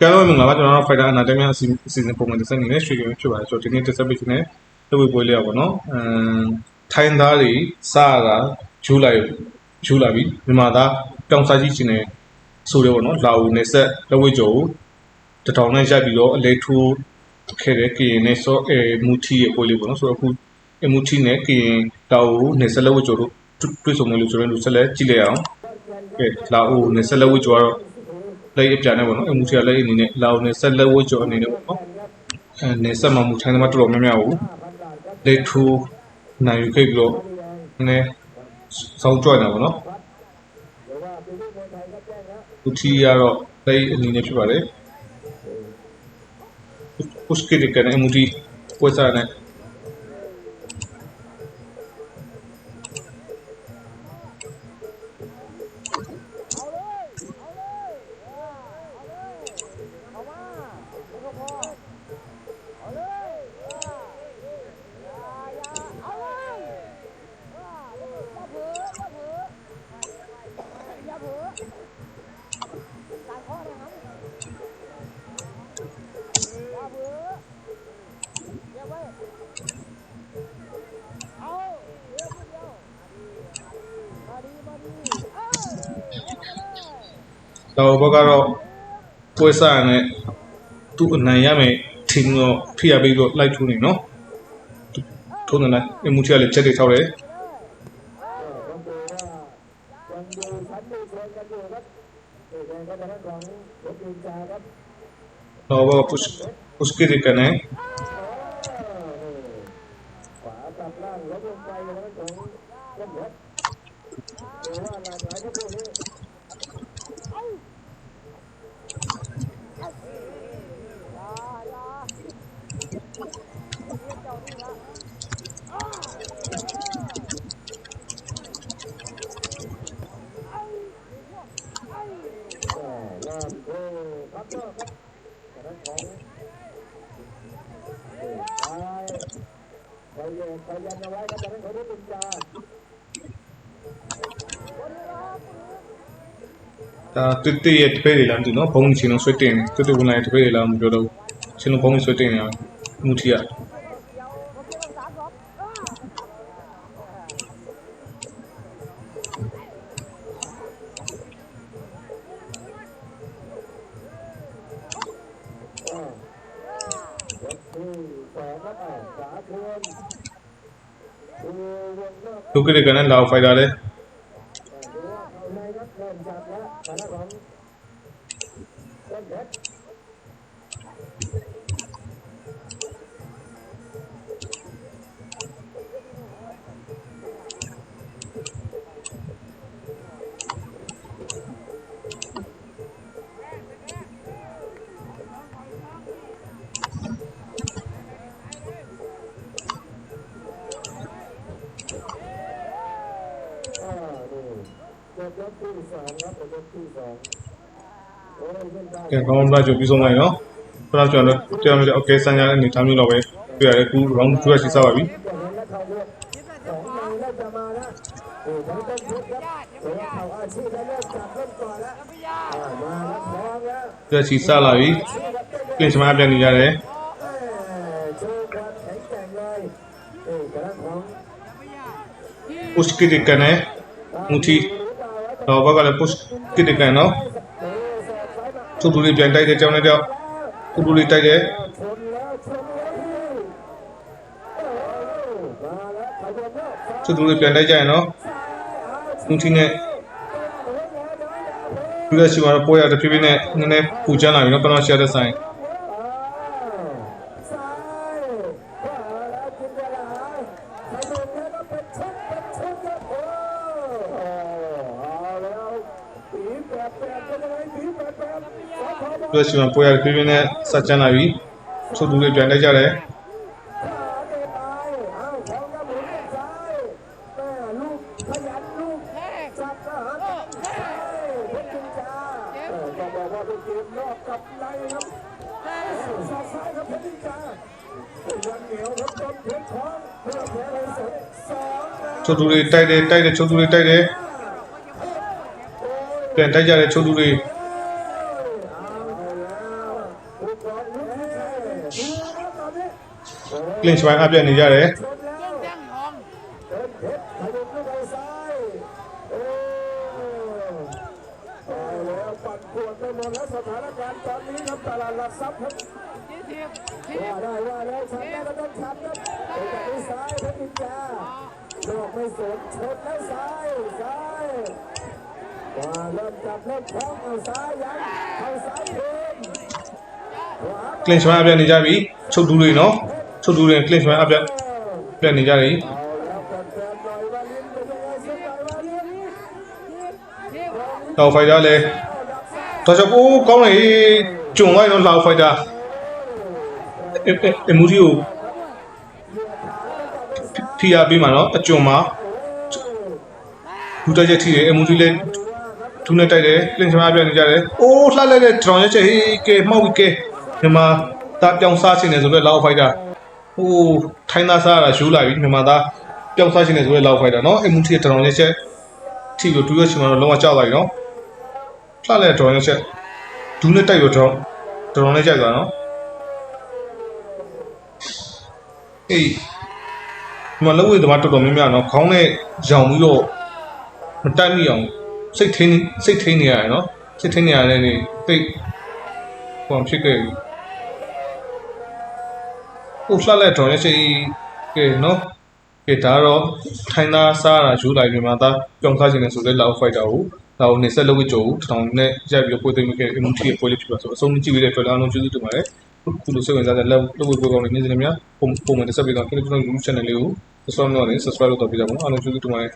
ကဲတော့မင်္ဂလာပါကျွန်တော်တို့ Fighter အနာတမအစီအစီအစဉ်ပုံမှန်တစ်ဆက်နေနဲ့ရွှေကြိမ်ဖြစ်ပါတယ်ဆိုတော့ဒီနေ့တစ်ဆက်ပေးခြင်းနဲ့လုပ်ဝေပွဲလေးရပါတော့အမ်ထိုင်းသားတွေစားတာဂျူးလိုက်ဂျူးလာပြီမြန်မာသားတောင်စားကြီးခြင်းနဲ့ဆိုတယ်ပေါ့နော်လာဦးနေဆက်လက်ဝဲကြော်ကိုတထောင်နဲ့ရိုက်ပြီးတော့အလဲထိုးခဲ့တဲ့ကရင်နဲ့စောအဲမူတီရဲ့ပွဲလေးပေါ့နော်ဆိုတော့အခုအမူတီနဲ့ကရင်လာဦးနေဆက်လက်ဝဲကြော်တို့တွေ့ဆုံမယ်လို့ဆိုရင်လူဆက်လက်ကြည့်လိုက်အောင်ကဲလာဦးနေဆက်လက်ဝဲကြော်ကတော့ လက်အပြာနဲ့ပေါ့နော်အမှုထရလက်အနေနဲ့လာအောင်နဲ့ဆက်လက်ဝတ်ကြော်အနေနဲ့ပေါ့နော်အဲနေဆက်မှမူထိုင်းသမားတော်တော်များများကိုလက်ထူနိုင်ယူခဲ့ပြီးတော့နည်းစောင်းကြွနေတာပေါ့နော်ဦးထီကတော့လက်အနေနဲ့ဖြစ်ပါတယ်ပုစကစ်ကနေ အမှုတီပွဲစားနဲ့တော့ဘက်ကတော့ပွဲစားရနဲ့သူ့အနိုင်ရမယ်ထင်တော့ဖိရပြီးတော့လိုက်ထိုးနေနော်ထိုးနေလိုက်အမှုထရလည်းချက်တွေထောက်တယ်တော့ဘက် push push ကိရကနေ ဒါတစ်တစ်ရဲ့တစ်ဖက်တွေလားမသိနော်ဘုံချင်းလုံးဆွဲတင်တယ်တစ်တစ်ဝင်လာတဲ့တစ်ဖက်တွေလားမပြောတော့ဘူးချင်းလုံးဘုံဆွဲတင်နေတာမူထီရ嗯，我是咱们二家村。क्योंकि नहीं करना लाओ फ़ाइल वाले। ကဲကောင်းလာကြပြီးဆုံးလိုက်နော်ဖလောက်ကျော်လည်းတရားမျိုးလည်း okay စမ်းကြတဲ့အနေထားမျိုးတော့ပဲပြရတယ်ခု round 2ကရှိစားပါပြီပြချီစားလာပြီပြင်ချမပြန်နေရတယ်ဥစကိတကနေမူတီ တော့ဘက်ကလည်း push ကစ်တကန်နော်သူတို့လေးပြန်တိုက်တယ်ကြောင်းနဲ့ကြောင်းသူတို့လေးတိုက်တယ်သူတို့လေးပြန်တိုက်ကြရင်နော်သူထင်းနဲ့ဒီကရှိမှာတော့ပွဲရတဖြည်းဖြည်းနဲ့နည်းနည်းပူချမ်းလာပြီနော်ပနော်ရှာတဲ့ဆိုင် သူ့ရှင်ပွဲရပြင်းပြင်းနဲ့ဆက်ချမ်းလာပြီးသူ့သူတွေပြန်လိုက်ကြတယ်ချိုးသူတွေတိုက်တယ်တိုက်တယ်ချိုးသူတွေတိုက်တယ်ပြန်တိုက်ကြတယ်ချိုးသူတွေ clinch line up ရနေရတယ်ကလင်းရှောင်းအပြန်နေကြပြီချုပ်တူးတွေနော် ဆိုတူရင်ကလစ်ဆွဲအပြတ်ပြတ်နေကြတယ်လောက်ဖိုက်တာလေတော်ချောကိုကောင်းလေကျုံလိုက်တော့လောက်ဖိုက်တာအမူဒီကိုထီရပေးမှာနော်အကျုံမှာဒူတက်ချက်ထီတယ်အမူဒီလည်းဒူနဲ့တိုက်တယ်လင်းချမပြနေကြတယ်အိုးလှလိုက်တဲ့ဒရောင်ရက်ချက်ဟေးကဲမှောက်ကဲဒီမှာဒါပြောင်းစားချင်တယ်ဆိုတော့လောက်ဖိုက်တာ ဟိုထိုင်းသားစားရတာယူလာပြီမြန်မာသားပြောင်းစားချင်တယ်ဆိုတော့လောက်ဖိုက်တာနော်အမူဒီဒရောင်ရက်ချက်ထိလို့ဒူးရက်ချင်မှာတော့လုံးဝကြောက်လိုက်နော်လှတဲ့ drone ရဲ့ချက်ဒူးနဲ့တိုက်ရ drone drone နဲ့ကြိုက်သွားနော်အေးဒီမှာလုံးဝသမားတော်တော်များများနော်ခေါင်းနဲ့ရောင်ပြီးတော့မတိုက်မိအောင်စိတ်ထင်းစိတ်ထင်းနေရတယ်နော်စိတ်ထင်းနေရတဲ့နေသိဟိုဖြစ်ခဲ့ပြီ ဟိုလှတဲ့ drone ရဲ့ချက်ကဲနော်ကဲဒါတော့ထိုင်းသားစားတာယူလိုက်မြန်မာသားပြောင်းစားခြင်းနဲ့ဆိုတဲ့လောက်ဖိုက်တာကိုဒါကိုနေဆက်လုပ်ဝစ်ကြုံတောင်နဲ့ရိုက်ပြီးပို့သိမ်းခဲ့ MT ရဲ့ပွဲလေးဖြစ်ပါဆိုအဆုံးကြည့်ပြီးတဲ့အတွက်အားလုံးကျေးဇူးတင်ပါတယ်ခုလိုစိတ်ဝင်စားတဲ့လောက်လုပ်ဝစ်ပွဲကောင်းတဲ့နေ့စဉ်များပုံပုံမှန်တက်ဆက်ပြီးတော့ကျွန်တော်တို့ YouTube channel လေးကို subscribe လုပ်နေ subscribe လုပ်တော့ပြကြပါဦးအားလုံးကျေးဇူးတင်ပါတယ်